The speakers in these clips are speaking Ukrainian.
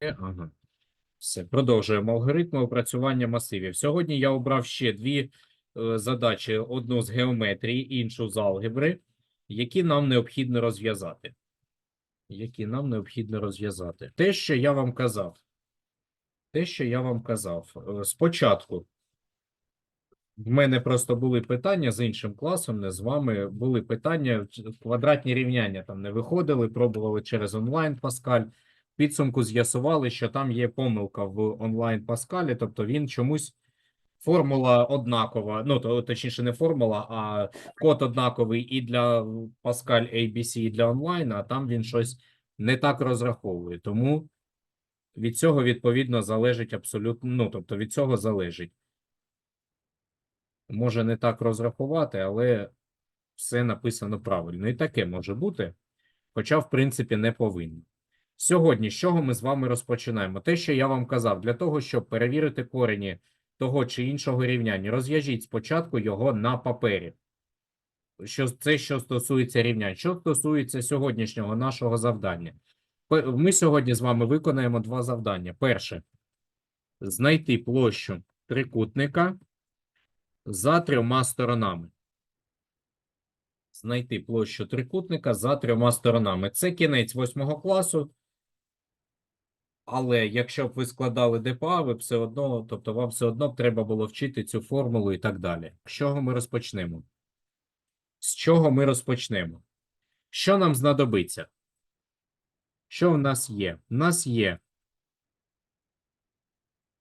Ага. Все, продовжуємо алгоритми опрацювання масивів. Сьогодні я обрав ще дві е, задачі: одну з геометрії, іншу з алгебри, які нам необхідно розв'язати. Які нам необхідно розв'язати. Те, що я вам казав. Те, що я вам казав. Е, Спочатку в мене просто були питання з іншим класом, не з вами. Були питання, квадратні рівняння там не виходили, пробували через онлайн Паскаль. Підсумку з'ясували, що там є помилка в онлайн Паскалі, тобто він чомусь формула однакова. Ну, то, точніше, не формула, а код однаковий і для Паскаль ABC, і для онлайн, а там він щось не так розраховує. Тому від цього відповідно залежить абсолютно. Ну, тобто від цього залежить. Може не так розрахувати, але все написано правильно. І таке може бути, хоча, в принципі, не повинно. Сьогодні з чого ми з вами розпочинаємо? Те, що я вам казав, для того, щоб перевірити корені того чи іншого рівняння, розв'яжіть спочатку його на папері. Що це що стосується рівнянь. Що стосується сьогоднішнього нашого завдання. Ми сьогодні з вами виконаємо два завдання. Перше знайти площу трикутника за трьома сторонами. Знайти площу трикутника за трьома сторонами. Це кінець восьмого класу. Але якщо б ви складали ДПА, ви все одно, тобто вам все одно б треба було вчити цю формулу і так далі. З чого ми розпочнемо? З чого ми розпочнемо? Що нам знадобиться? Що в нас є? У нас є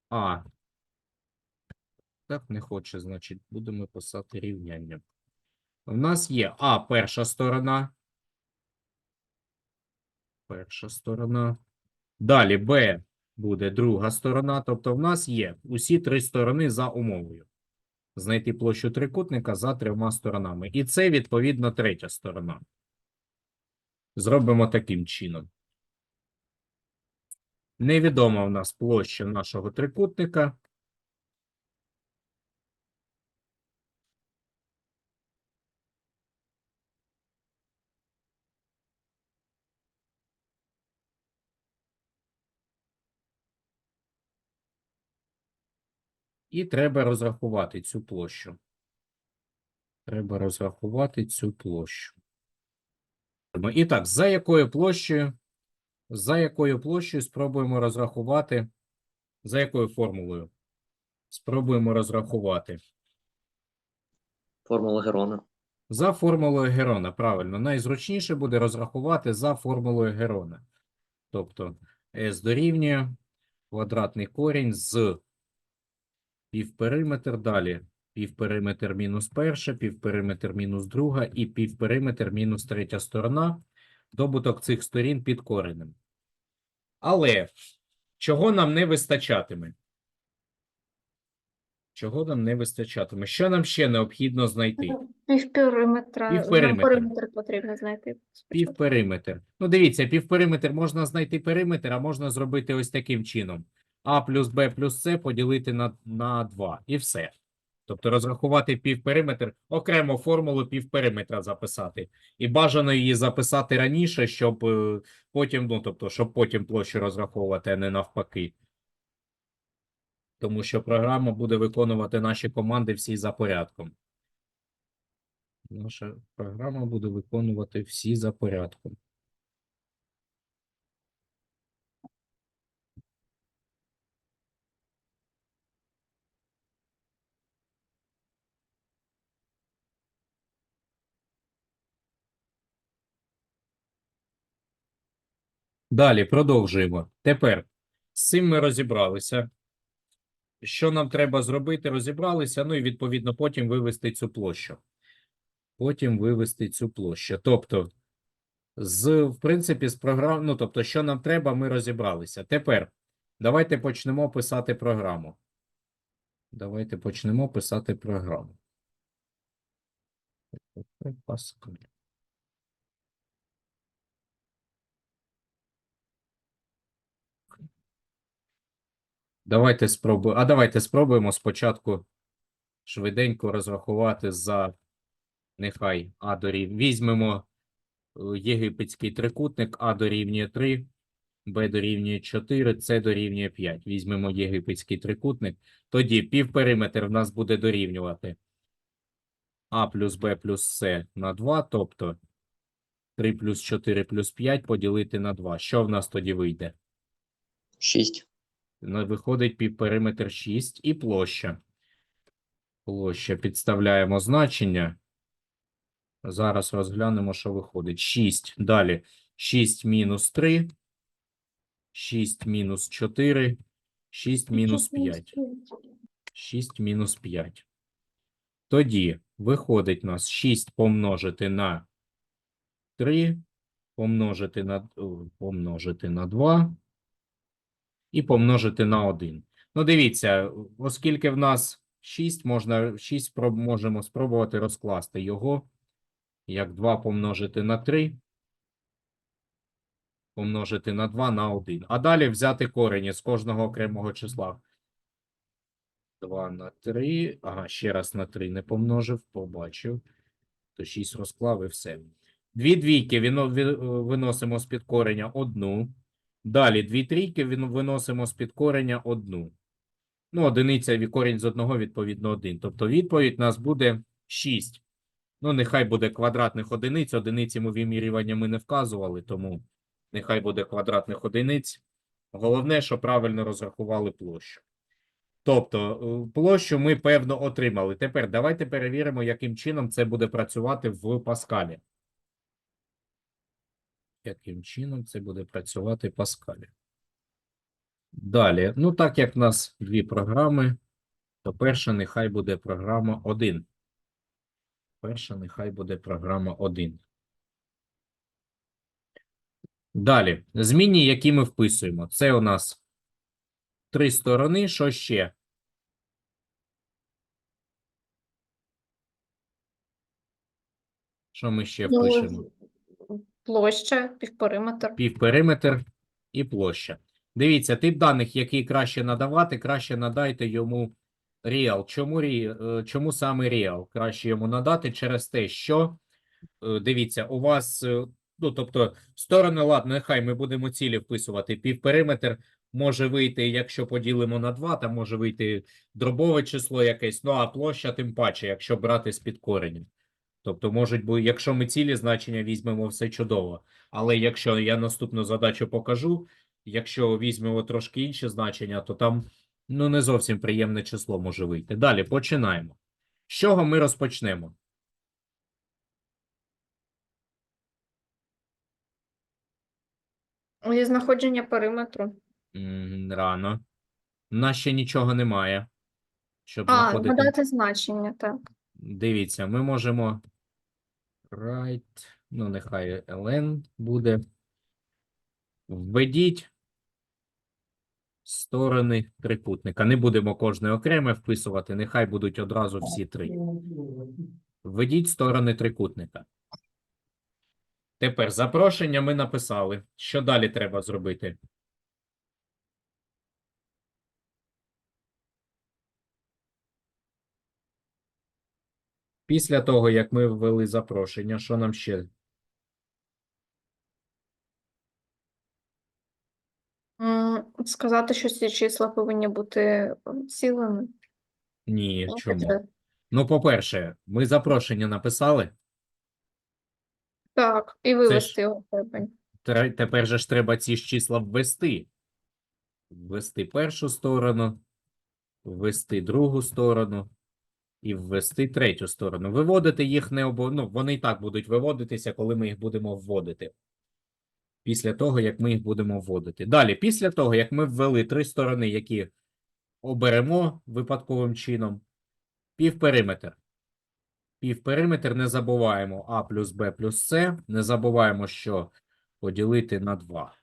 А. Так не хоче, значить, будемо писати рівняння. У нас є А перша сторона. Перша сторона. Далі Б буде друга сторона. Тобто в нас є усі три сторони за умовою. Знайти площу трикутника за трьома сторонами. І це, відповідно, третя сторона. Зробимо таким чином. Невідома в нас площа нашого трикутника. І треба розрахувати цю площу. Треба розрахувати цю площу. І так, за якою площею, за якою площею спробуємо розрахувати, за якою формулою? Спробуємо розрахувати. Формула Герона. За формулою Герона, правильно. Найзручніше буде розрахувати за формулою Герона. Тобто S дорівнює квадратний корінь з півпериметр далі. Півпериметр мінус перша, півпериметр мінус друга і півпериметр мінус третя сторона. Добуток цих сторін під коренем. Але чого нам не вистачатиме? Чого нам не вистачатиме? Що нам ще необхідно знайти? Півпериметра. нам Півпериметра. периметр потрібно знайти. Півпериметр. Ну, дивіться, півпериметр можна знайти периметр, а можна зробити ось таким чином. А плюс Б плюс С поділити на, на 2. І все. Тобто розрахувати півпериметр, окремо формулу півпериметра записати. І бажано її записати раніше, щоб е, потім, ну, тобто, щоб потім площу розраховувати, а не навпаки. Тому що програма буде виконувати наші команди всі за порядком. Наша програма буде виконувати всі за порядком. Далі продовжуємо. Тепер з цим ми розібралися. Що нам треба зробити? Розібралися. Ну і відповідно потім вивести цю площу. Потім вивести цю площу. Тобто, з, в принципі, з програм, ну, тобто, що нам треба, ми розібралися. Тепер давайте почнемо писати програму. Давайте почнемо писати програму. Давайте спробуємо. А давайте спробуємо спочатку швиденько розрахувати за нехай А дорівнює. Візьмемо е, єгипетський трикутник А дорівнює 3. b дорівнює 4, c дорівнює 5. Візьмемо єгипетський трикутник. Тоді півпериметр в нас буде дорівнювати а плюс b плюс c на 2, тобто 3 плюс 4 плюс 5 поділити на 2. Що в нас тоді вийде? 6. Виходить півпериметр 6 і площа. Площа підставляємо значення. Зараз розглянемо, що виходить. 6. Далі 6 мінус 3, 6 мінус 4, 6 мінус 5. 6 мінус 5. Тоді виходить у нас 6 помножити на 3, помножити на, помножити на 2 і помножити на 1. Ну, дивіться, оскільки в нас 6, можна 6 спроб- можемо спробувати розкласти його як 2 помножити на 3, помножити на 2 на 1. А далі взяти корені з кожного окремого числа. 2 на 3. Ага, ще раз на 3 не помножив, побачив. То 6 розклав і все. Дві двійки вино- ви- виносимо з-під кореня одну. Далі дві трійки виносимо з-під кореня одну. Ну, одиниця і корінь з одного, відповідно, один. Тобто відповідь у нас буде 6. Ну, нехай буде квадратних одиниць. Одиниці ми вимірювання ми не вказували, тому нехай буде квадратних одиниць. Головне, що правильно розрахували площу. Тобто, е, площу ми певно отримали. Тепер давайте перевіримо, яким чином це буде працювати в Паскалі. Яким чином це буде працювати Паскалі? Далі, ну так як в нас дві програми, то перша нехай буде програма 1. Перша нехай буде програма 1. Далі, змінні, які ми вписуємо. Це у нас три сторони. Що ще? Що ми ще Ну, впишемо? Площа, півпериметр. півпериметр і площа. Дивіться, тип даних, який краще надавати, краще надайте йому real. Чому, е, чому саме real? Краще йому надати через те, що е, дивіться, у вас, е, ну тобто, сторони, ладно, нехай ми будемо цілі вписувати. Півпериметр може вийти, якщо поділимо на 2, там може вийти дробове число якесь, ну а площа тим паче, якщо брати з-під коренів. Тобто, можуть бути, якщо ми цілі значення візьмемо, все чудово. Але якщо я наступну задачу покажу, якщо візьмемо трошки інші значення, то там ну не зовсім приємне число може вийти. Далі починаємо. З чого ми розпочнемо? Зі знаходження периметру. М, Рано. У нас ще нічого немає. Щоб А, знаходити. надати значення, так. Дивіться, ми можемо right, ну нехай ln буде. Введіть сторони трикутника. Не будемо кожне окреме вписувати, нехай будуть одразу всі три. Введіть сторони трикутника. Тепер запрошення ми написали. Що далі треба зробити? Після того, як ми ввели запрошення, що нам ще? Сказати, що ці числа повинні бути цілими. Ні, Ну, чому? Ну, по-перше, ми запрошення написали. Так, і вивести його в степень. Тре- Тепер же ж треба ці ж числа ввести. Ввести першу сторону, ввести другу сторону і ввести третю сторону. Виводити їх не обо... ну, вони і так будуть виводитися, коли ми їх будемо вводити. Після того, як ми їх будемо вводити. Далі, після того, як ми ввели три сторони, які оберемо випадковим чином, півпериметр. Півпериметр не забуваємо А плюс Б плюс С. Не забуваємо, що поділити на 2.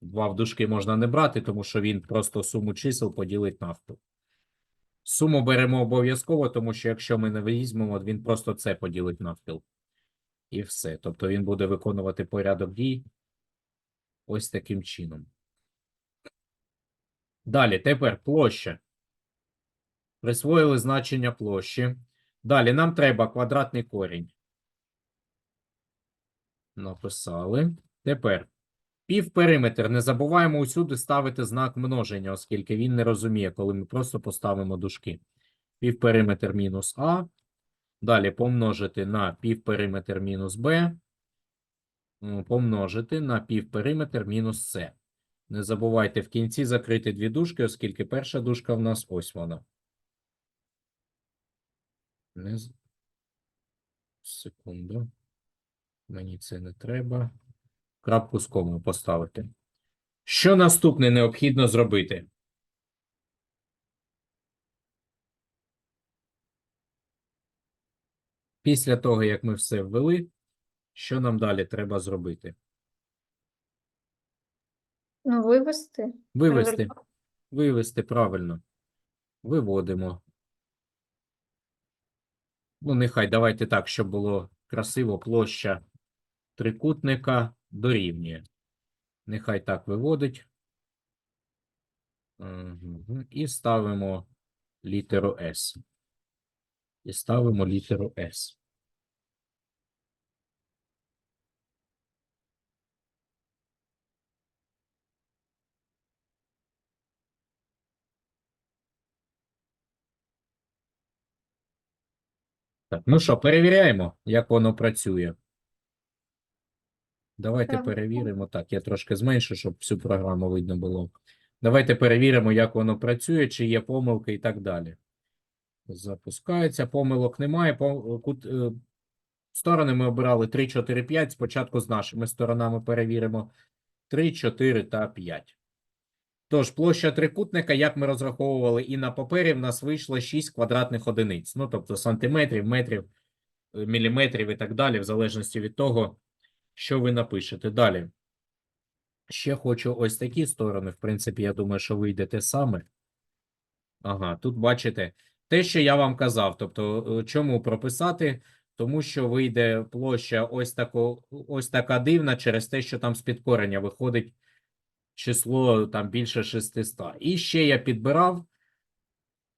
2 в дужки можна не брати, тому що він просто суму чисел поділить навпіл. Суму беремо обов'язково, тому що якщо ми не візьмемо, він просто це поділить навпіл. І все. Тобто він буде виконувати порядок дій ось таким чином. Далі, тепер площа. Присвоїли значення площі. Далі нам треба квадратний корінь. Написали. Тепер Півпериметр. Не забуваємо усюди ставити знак множення, оскільки він не розуміє, коли ми просто поставимо дужки. Півпериметр мінус А. Далі помножити на півпериметр мінус Б. Помножити на півпериметр мінус С. Не забувайте в кінці закрити дві дужки, оскільки перша дужка в нас ось вона. Не... Секунду. Мені це не треба. Крапку з комою поставити. Що наступне необхідно зробити? Після того, як ми все ввели, що нам далі треба зробити? Ну, вивести. Вивести. Вивести правильно. Виводимо. Ну, нехай давайте так, щоб було красиво. Площа трикутника дорівнює. Нехай так виводить. І ставимо літеру S. І ставимо літеру S. Так, ну що, перевіряємо, як воно працює. Давайте перевіримо. Так, я трошки зменшу, щоб всю програму видно було. Давайте перевіримо, як воно працює, чи є помилки і так далі. Запускається, помилок немає. Пом... Кут... е, Сторони ми обирали 3, 4, 5. Спочатку з нашими сторонами перевіримо 3, 4 та 5. Тож, площа трикутника, як ми розраховували і на папері, в нас вийшло 6 квадратних одиниць. Ну, тобто сантиметрів, метрів, е, міліметрів і так далі, в залежності від того, що ви напишете. Далі. Ще хочу ось такі сторони. В принципі, я думаю, що вийде те саме. Ага, тут бачите те, що я вам казав. Тобто, е, чому прописати? Тому що вийде площа ось, тако, ось така дивна через те, що там з підкорення виходить число там більше 600. І ще я підбирав.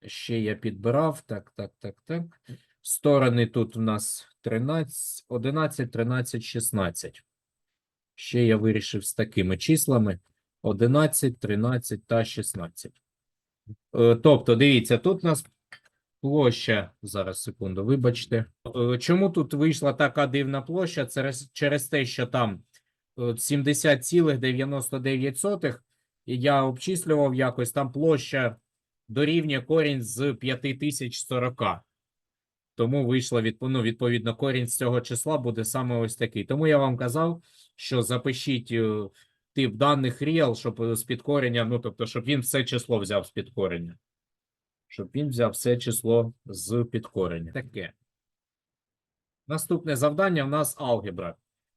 Ще я підбирав. Так, так, так, так. Сторони тут у нас 13, 11, 13, 16. Ще я вирішив з такими числами 11, 13 та 16. Е, Тобто, дивіться, тут у нас площа. Зараз секунду, вибачте. Е, Чому тут вийшла така дивна площа? Через, через те, що там е, 70,99. І я обчислював якось, там площа дорівнює корінь з 5040. Тому вийшло від, ну, відповідно, корінь з цього числа буде саме ось такий. Тому я вам казав, що запишіть е, тип даних real, щоб е, з підкорення, ну, тобто, щоб він все число взяв з підкорення. Щоб він взяв все число з підкорення. Таке. Наступне завдання в нас алгебра.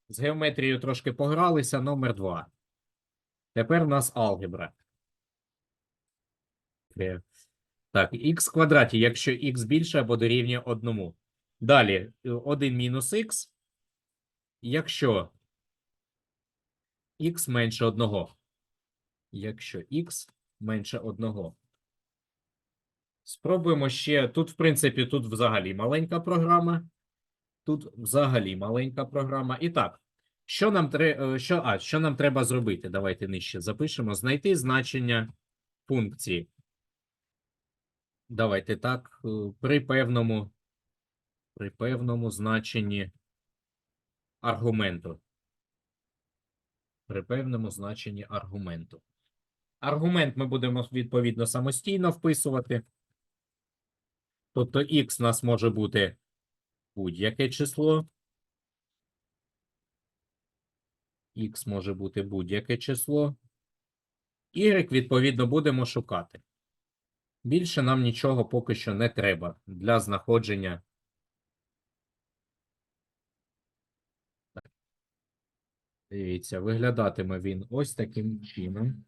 З геометрією трошки погралися, номер 2. Тепер в нас алгебра. Е, Так, х квадраті, якщо х більше або дорівнює 1. Далі 1 мінус х, якщо х менше 1. Якщо х менше 1. Спробуємо ще. Тут, в принципі, тут взагалі маленька програма. Тут взагалі маленька програма. І так, що нам, е, що... А, що нам треба зробити? Давайте нижче запишемо. Знайти значення функції. Давайте так, е, при певному, при певному значенні аргументу. При певному значенні аргументу. Аргумент ми будемо відповідно самостійно вписувати. Тобто х у нас може бути будь-яке число. Х може бути будь-яке число. Y, відповідно, будемо шукати. Більше нам нічого поки що не треба для знаходження. Дивіться, виглядатиме він ось таким чином.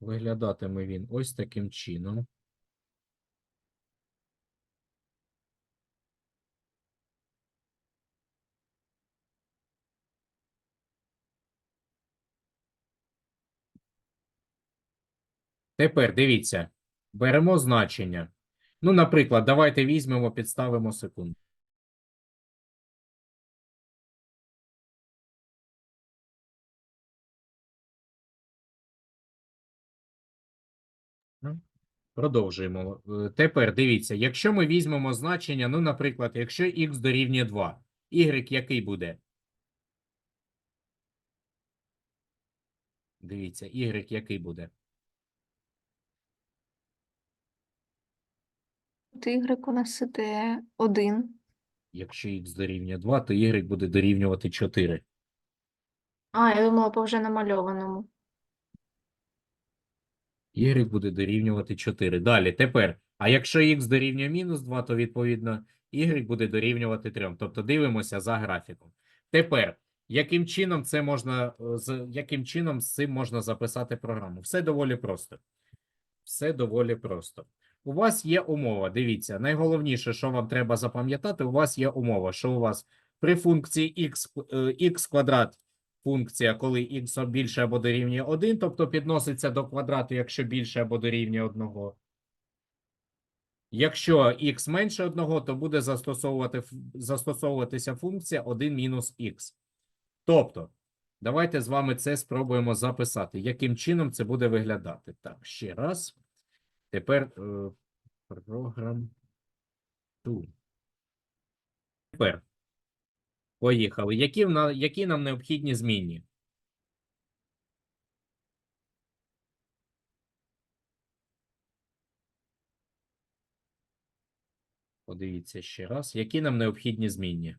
Виглядатиме він ось таким чином. Тепер дивіться, беремо значення. Ну, наприклад, давайте візьмемо, підставимо секунду. Ну, продовжуємо. Е, тепер дивіться, якщо ми візьмемо значення, ну, наприклад, якщо х дорівнює 2, y який буде? Дивіться, y який буде. Y у нас іде 1. Якщо х дорівнює 2, то y буде дорівнювати 4. А, я думала по вже намальованому. y буде дорівнювати 4. Далі, тепер, а якщо х дорівнює мінус 2, то відповідно y буде дорівнювати 3. Тобто дивимося за графіком. Тепер, яким чином це можна, е, яким чином з цим можна записати програму? Все доволі просто. Все доволі просто. У вас є умова. Дивіться, найголовніше, що вам треба запам'ятати, у вас є умова, що у вас при функції x, е, x квадрат функція, коли x більше або дорівнює 1, тобто підноситься до квадрату, якщо більше або дорівнює 1. Якщо x менше 1, то буде застосовувати, застосовуватися функція 1 мінус x. Тобто, давайте з вами це спробуємо записати. Яким чином це буде виглядати? Так, ще раз. Тепер е, програм. Тепер. Поїхали. Які, які нам необхідні змінні? Подивіться ще раз. Які нам необхідні змінні?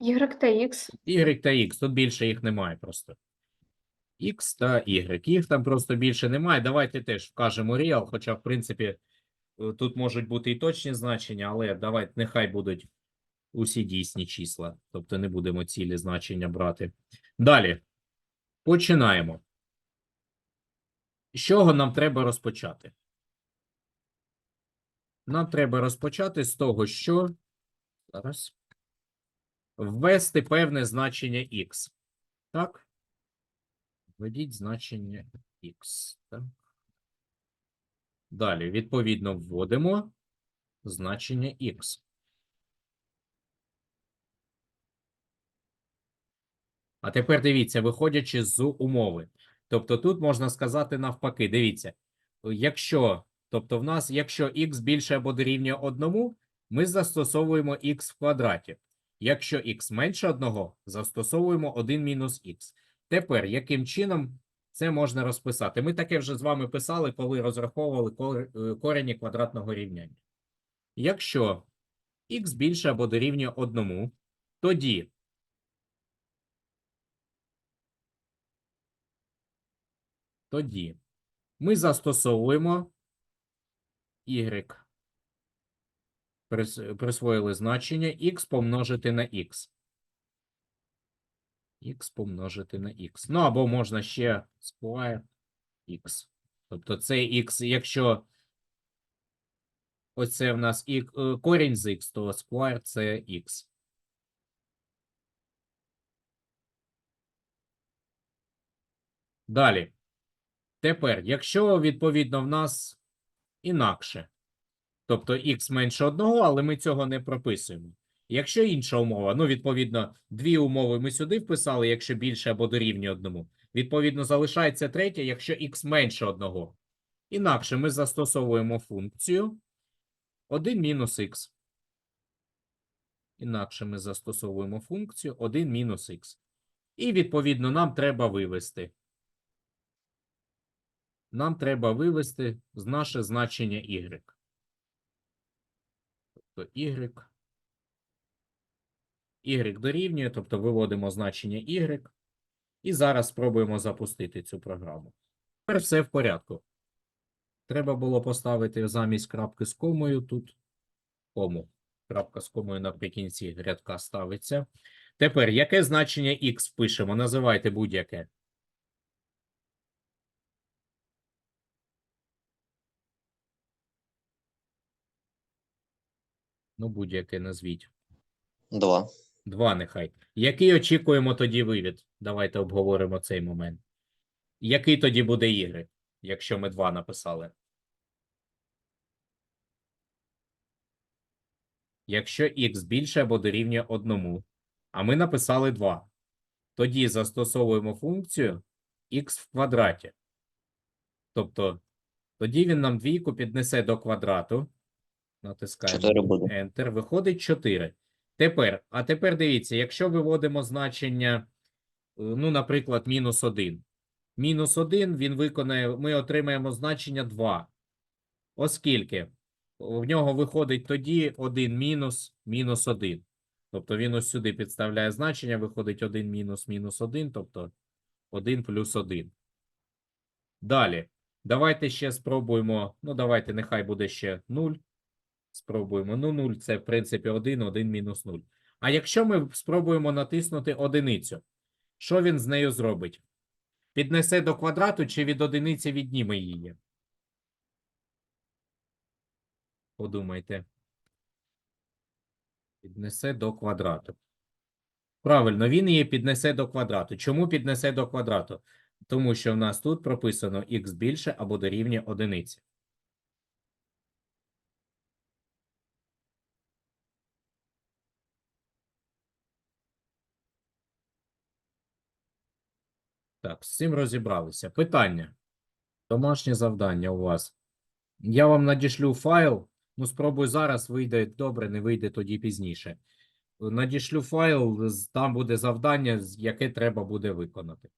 Y та X. Y та X. Тут більше їх немає просто. X та Y. Їх там просто більше немає. Давайте теж вкажемо real, хоча, в принципі, е, тут можуть бути і точні значення, але давайте нехай будуть усі дійсні числа. Тобто не будемо цілі значення брати. Далі. Починаємо. З чого нам треба розпочати? Нам треба розпочати з того, що зараз ввести певне значення x. Так? Введіть значення x. Так? Далі, відповідно, вводимо значення x. А тепер дивіться, виходячи з умови. Тобто тут можна сказати навпаки, дивіться, якщо, тобто в нас, якщо x більше або дорівнює 1, ми застосовуємо x в квадраті. Якщо x менше 1, застосовуємо 1 мінус x. Тепер, яким чином це можна розписати? Ми таке вже з вами писали, коли розраховували е, корені квадратного рівняння. Якщо x більше або дорівнює 1, тоді тоді ми застосовуємо y. Присвоїли значення x помножити на x. x помножити на x. Ну, або можна ще square x. Тобто це x, якщо оце в нас і, е, корінь з x, то square це x. Далі. Тепер, якщо відповідно в нас інакше, тобто x менше одного, але ми цього не прописуємо. Якщо інша умова, ну, відповідно, дві умови ми сюди вписали, якщо більше або дорівнює одному. Відповідно, залишається третя, якщо x менше одного. Інакше ми застосовуємо функцію 1 мінус х. Інакше ми застосовуємо функцію 1 мінус х. І, відповідно, нам треба вивести. Нам треба вивести наше значення y. Тобто y. y дорівнює, тобто виводимо значення y. І зараз спробуємо запустити цю програму. Тепер все в порядку. Треба було поставити замість крапки з комою тут кому. Крапка з комою наприкінці рядка ставиться. Тепер, яке значення x пишемо? Називайте будь-яке. Ну, будь-яке назвіть. 2. Два нехай. Який очікуємо тоді вивід? Давайте обговоримо цей момент. Який тоді буде y, якщо ми 2 написали? Якщо x більше або дорівнює 1, а ми написали 2, тоді застосовуємо функцію x в квадраті. Тобто Тоді він нам двійку піднесе до квадрату. Натискаємо Enter. Виходить 4. Тепер, а тепер дивіться, якщо виводимо значення, е, ну, наприклад, мінус 1. Мінус 1 він виконає, ми отримаємо значення 2. Оскільки в нього виходить тоді 1 мінус мінус 1. Тобто він ось сюди підставляє значення, виходить 1 мінус мінус 1, тобто 1 плюс 1. Далі. Давайте ще спробуємо. Ну, давайте, нехай буде ще 0. Спробуємо. Ну, 0 це, в принципі, 1, 1 мінус 0. А якщо ми спробуємо натиснути одиницю, що він з нею зробить? Піднесе до квадрату чи від одиниці відніме її? Подумайте. Піднесе до квадрату. Правильно, він її піднесе до квадрату. Чому піднесе до квадрату? Тому що в нас тут прописано х більше або дорівнює одиниці. З цим розібралися. Питання. Домашнє завдання у вас. Я вам надішлю файл. Ну, спробуй зараз, вийде добре, не вийде тоді пізніше. Надішлю файл, там буде завдання, яке треба буде виконати.